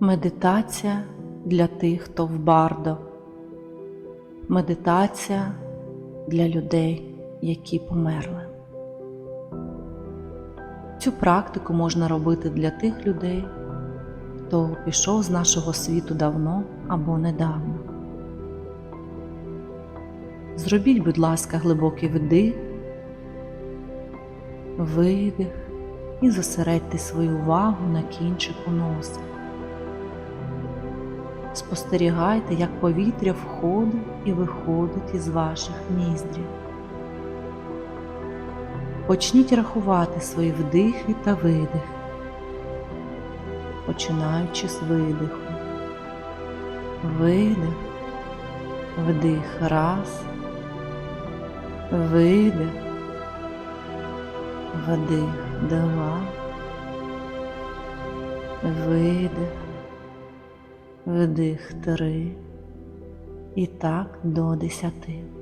Медитація для тих, хто в бардо. Медитація для людей, які померли. Цю практику можна робити для тих людей, хто пішов з нашого світу давно або недавно. Зробіть, будь ласка, глибокий вдих, видих і зосередьте свою увагу на кінчику носа. Спостерігайте, як повітря входить і виходить із ваших ніздрів. Почніть рахувати свої вдихи та видихи, починаючи з видиху. Видих, вдих раз, видих, вдих два, видих вдих три і так до десяти.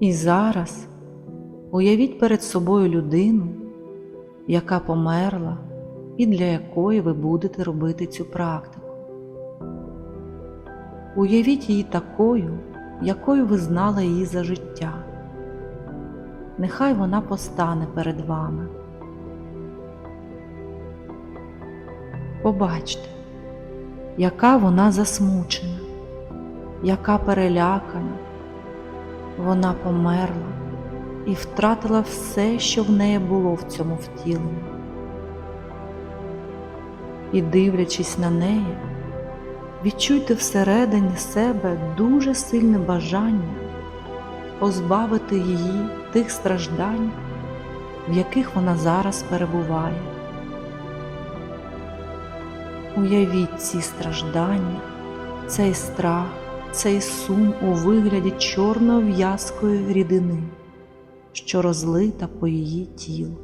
І зараз уявіть перед собою людину, яка померла і для якої ви будете робити цю практику. Уявіть її такою, якою ви знали її за життя. Нехай вона постане перед вами. Побачте, яка вона засмучена, яка перелякана. Вона померла і втратила все, що в неї було в цьому втіленні. І, дивлячись на неї, відчуйте всередині себе дуже сильне бажання позбавити її тих страждань, в яких вона зараз перебуває. Уявіть ці страждання, цей страх цей сум у вигляді чорної в'язкої рідини, що розлита по її тілу.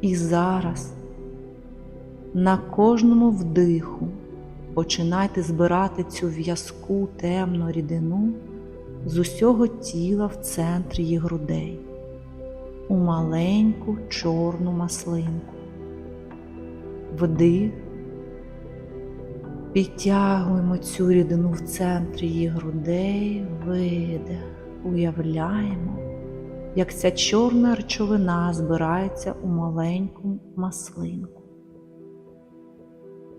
І зараз на кожному вдиху починайте збирати цю в'язку темну рідину з усього тіла в центрі її грудей, у маленьку чорну маслинку. Вдих Підтягуємо цю рідину в центрі її грудей, видих, уявляємо, як ця чорна речовина збирається у маленьку маслинку.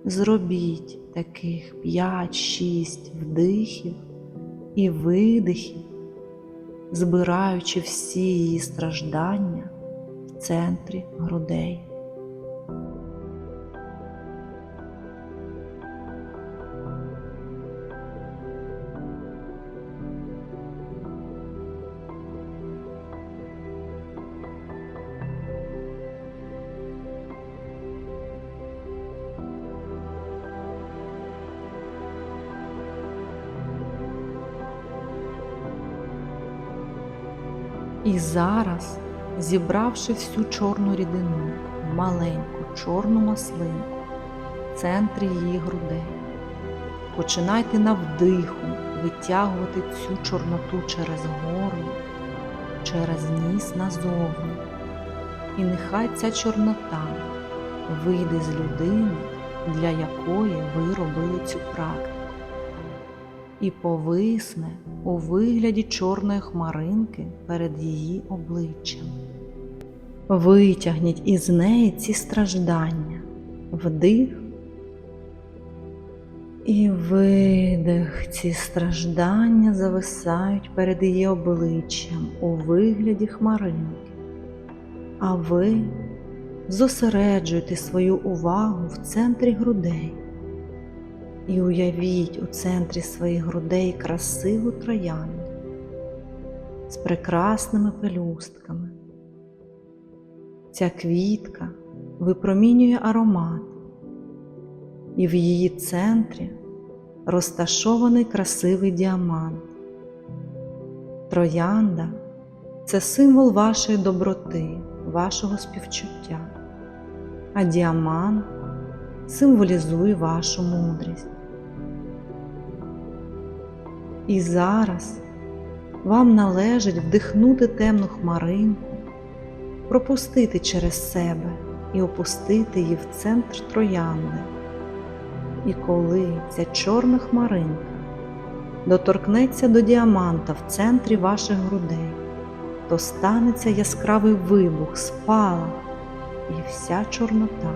Зробіть таких 5-6 вдихів і видихів, збираючи всі її страждання в центрі грудей. І зараз, зібравши всю чорну рідину маленьку чорну маслинку в центрі її грудей, починайте на вдиху витягувати цю чорноту через горло, через ніс назовні. І нехай ця чорнота вийде з людини, для якої ви робили цю практику і повисне у вигляді чорної хмаринки перед її обличчям. Витягніть із неї ці страждання, вдих і видих. Ці страждання зависають перед її обличчям у вигляді хмаринки, а ви зосереджуєте свою увагу в центрі грудей. І уявіть у центрі своїх грудей красиву троянду з прекрасними пелюстками, Ця квітка випромінює аромат, і в її центрі розташований красивий діамант. Троянда це символ вашої доброти, вашого співчуття, а діамант символізує вашу мудрість. І зараз вам належить вдихнути темну хмаринку, пропустити через себе і опустити її в центр троянди. І коли ця чорна хмаринка доторкнеться до діаманта в центрі ваших грудей, то станеться яскравий вибух, спалах, і вся чорнота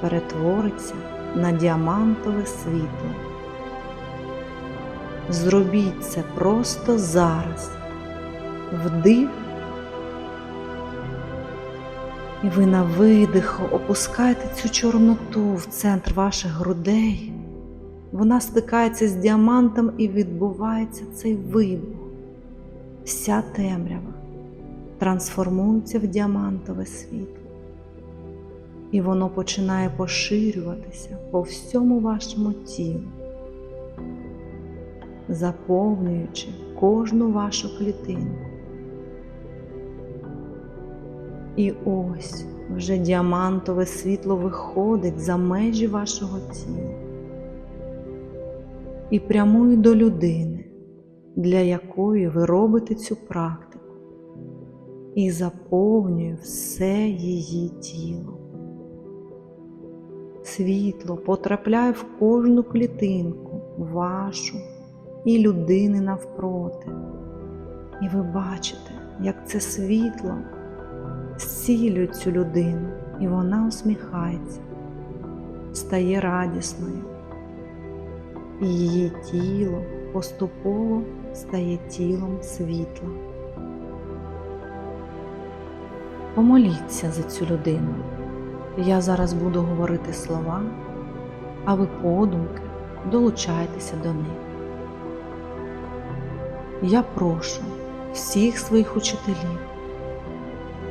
перетвориться на діамантове світло. Зробіть це просто зараз, вдих, і ви на видиху опускаєте цю чорноту в центр ваших грудей. Вона стикається з діамантом і відбувається цей вибух. Вся темрява трансформується в діамантове світло. І воно починає поширюватися по всьому вашому тілу, заповнюючи кожну вашу клітинку. І ось вже діамантове світло виходить за межі вашого тіла і прямує до людини, для якої ви робите цю практику, і заповнює все її тіло. Світло потрапляє в кожну клітинку, вашу і людини навпроти. І ви бачите, як це світло зцілює цю людину, і вона усміхається, стає радісною, і її тіло поступово стає тілом світла. Помоліться за цю людину. Я зараз буду говорити слова, а ви подумки долучайтеся до них. Я прошу всіх своїх учителів,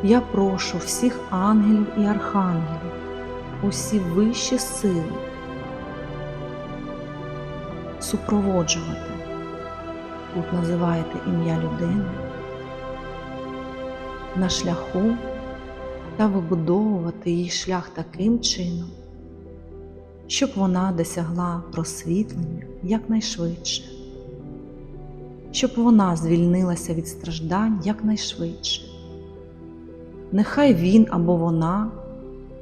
я прошу всіх ангелів і архангелів, усі вищі сили супроводжувати. Тут називаєте ім'я людини. На шляху та вибудовувати її шлях таким чином, щоб вона досягла просвітлення якнайшвидше, щоб вона звільнилася від страждань якнайшвидше. Нехай він або вона,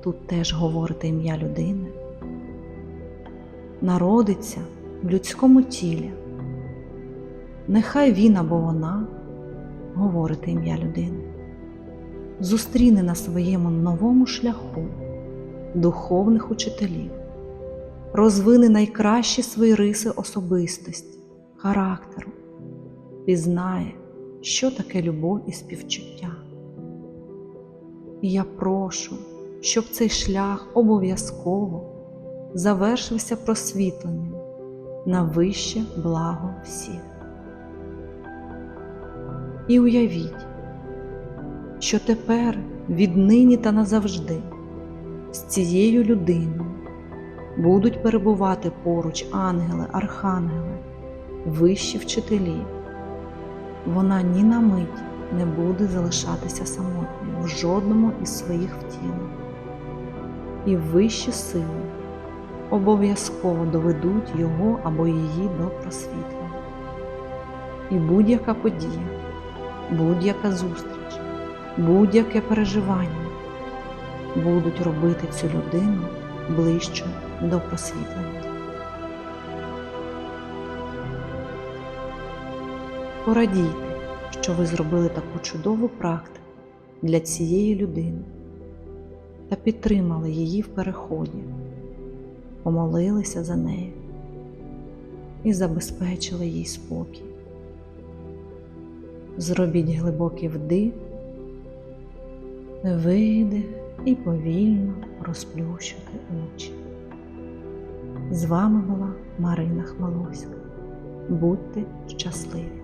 тут теж говорите ім'я людини, народиться в людському тілі. Нехай він або вона, говорите ім'я людини, зустріне на своєму новому шляху духовних учителів, розвине найкращі свої риси особистості, характеру, пізнає, що таке любов і співчуття. І я прошу, щоб цей шлях обов'язково завершився просвітленням на вище благо всіх. І уявіть, що тепер віднині та назавжди з цією людиною будуть перебувати поруч ангели, архангели, вищі вчителі. Вона ні на мить не буде залишатися самотньою в жодному із своїх втілень. І вищі сили обов'язково доведуть його або її до просвітлення. І будь-яка подія, будь-яка зустріч, будь-яке переживання будуть робити цю людину ближче до просвітлення. Порадійте, що ви зробили таку чудову практику для цієї людини та підтримали її в переході, помолилися за неї і забезпечили їй спокій. Зробіть глибокий вдих, видих і повільно розплющити очі. З вами була Марина Хмаловська. Будьте щасливі!